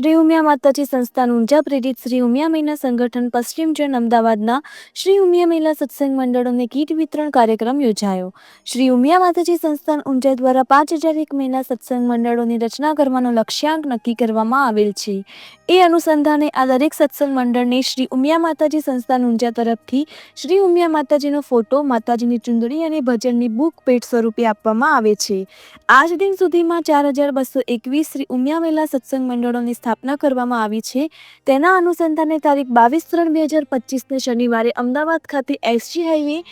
Shri Umiya Mataji સંસ્થાન ઊંઝા પ્રેરિત શ્રી ઉમિયા મહિના સંગઠન પશ્ચિમ જન અમદાવાદના શ્રી ઉમિયા મહિલા સત્સંગ મંડળોને કીટ વિતરણ કાર્યક્રમ યોજાયો. શ્રી ઉમિયા માતાજી સંસ્થાન ઊંઝા દ્વારા પાંચ હજાર એક મહિલા સત્સંગ મંડળોની રચના કરવાનો લક્ષ્યાંક નક્કી કરવામાં આવેલ છે. એ અનુસંધાને આ દરેક સત્સંગ મંડળને શ્રી ઉમિયા માતાજી સંસ્થાન ઊંઝા તરફથી શ્રી ઉમિયા માતાજીનો ફોટો, માતાજીની ચુંદડી અને ભજનની બુક ભેટ સ્વરૂપે આપવામાં આવે છે. આજ દિન સુધીમાં ચાર હજાર બસો એકવીસ શ્રી ઉમિયા મહિલા સત્સંગ મંડળોની સ્થાપના કરવામાં આવી છે. તેના અનુસંધાને તારીખ બાવીસ ત્રણ બે હજાર પચીસને શનિવારે અમદાવાદ ખાતે S G highway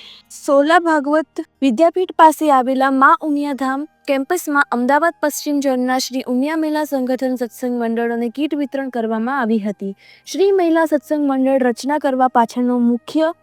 Sola Bhagvat Vidyapith પાસે આવેલા મા ઉમિયાધામ કેમ્પસમાં અમદાવાદ પશ્ચિમ ઝોનના શ્રી ઉમિયા મહિલા સંગઠન સત્સંગ મંડળોને કીટ વિતરણ કરવામાં આવી હતી. શ્રી મહિલા સત્સંગ મંડળ રચના કરવા પાછળનો મુખ્ય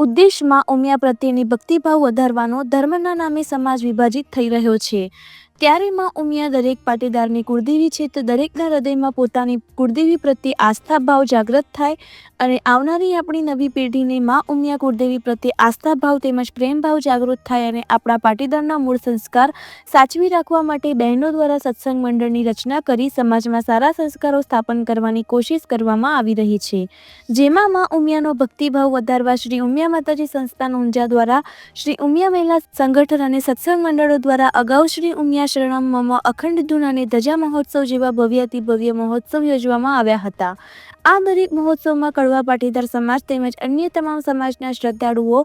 ઉદ્દેશમાં ઉમિયા પ્રત્યેની ભક્તિભાવ વધારવાનો ધર્મના નામે સમાજ વિભાજિત થઈ રહ્યો છે. ત્યારે માં ઉમિયા દરેક પાટીદારની કુળદેવી છે તો દરેકના હૃદયમાં પોતાની કુળદેવી પ્રત્યે આસ્થા ભાવ જાગૃત થાય અને આવનારી આપણી નવી પેઢીને માં ઉમિયા કુળદેવી પ્રત્યે આસ્થા ભાવ તેમજ પ્રેમ ભાવ જાગૃત થાય અને આપણા પાટીદારના મૂળ સંસ્કાર સાચવી રાખવા માટે બહેનો દ્વારા સત્સંગ મંડળની રચના કરી સમાજમાં સારા સંસ્કારો સ્થાપન કરવાની કોશિશ કરવામાં આવી રહી છે. જેમાં માં ઉમિયાનો ભક્તિભાવ વધારવા શ્રી ઉમિયા માતાજી સંસ્થાન ઊંઝા દ્વારા શ્રી ઉમિયા મહિલા સંગઠન અને સત્સંગ મંડળો દ્વારા અગાઉ શ્રી ઉમિયા શરણમ મમ અખંડ ધૂન અને ધજા મહોત્સવ જેવા ભવ્યાતિ ભવ્ય મહોત્સવ યોજવામાં આવ્યા હતા. આ દરેક મહોત્સવમાં કડવા પાટીદાર સમાજ તેમજ અન્ય તમામ સમાજના શ્રદ્ધાળુઓ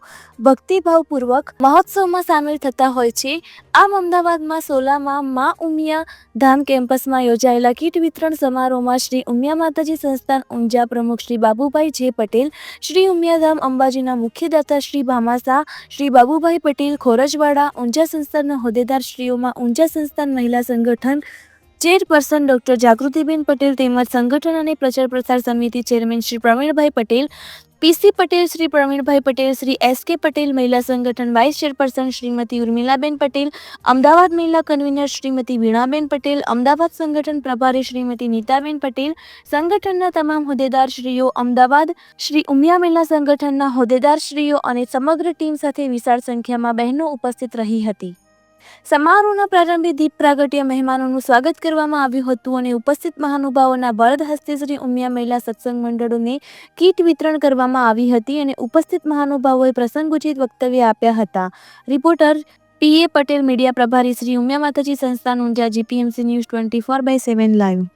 ભક્તિભાવપૂર્વક મહોત્સવમાં સામેલ થતા હોય છે. આમ અમદાવાદમાં સોલામાં મા ઉમિયા ધામ કેમ્પસમાં યોજાયેલા કીટ વિતરણ સમારોહમાં શ્રી ઉમિયા માતાજી સંસ્થાન ઊંઝા પ્રમુખ શ્રી બાબુભાઈ જે પટેલ, શ્રી ઉમિયાધામ અંબાજીના મુખ્યદાતા શ્રી ભામાસા, શ્રી બાબુભાઈ પટેલ, ખોરજવાડા, ઊંઝા સંસ્થાનના હોદ્દેદાર શ્રીઓમાં ઊંઝા સંસ્થાન મહિલા સંગઠન ચેરપર્સન ડોક્ટર જાગૃતિબેન પટેલ તેમજ સંગઠન અને પ્રચાર પ્રસાર સમિતિ chairman Shri Pravinbhai Patel PC Patel Shri Pravinbhai Patel, Shri S K Patel, મહિલા સંગઠન વાઇસ ચેરપર્સન શ્રીમતી ઉર્મિલાબેન પટેલ, અમદાવાદ મહિલા કન્વીનર શ્રીમતી વીણાબેન પટેલ, અમદાવાદ સંગઠન પ્રભારી શ્રીમતી નીતાબેન પટેલ, સંગઠનના તમામ હોદ્દેદારશ્રીઓ અમદાવાદ, શ્રી ઉમિયા મહિલા સંગઠનના હોદ્દેદારશ્રીઓ અને સમગ્ર ટીમ સાથે વિશાળ સંખ્યામાં બહેનો ઉપસ્થિત રહી હતી. સમારોહના પ્રારંભે દીપ પ્રાગટ્ય મહેમાનોનું સ્વાગત કરવામાં આવ્યું હતું અને ઉપસ્થિત મહાનુભાવોના બળદ હસ્તે શ્રી ઉમિયા મહિલા સત્સંગ મંડળોને કીટ વિતરણ કરવામાં આવી હતી અને ઉપસ્થિત મહાનુભાવોએ પ્રસંગોચિત વક્તવ્ય આપ્યા હતા. રિપોર્ટર પીએ પટેલ, મીડિયા પ્રભારી શ્રી ઉમિયા માતાજી, સંસ્થાન Unjha GPMC news twenty four by seven live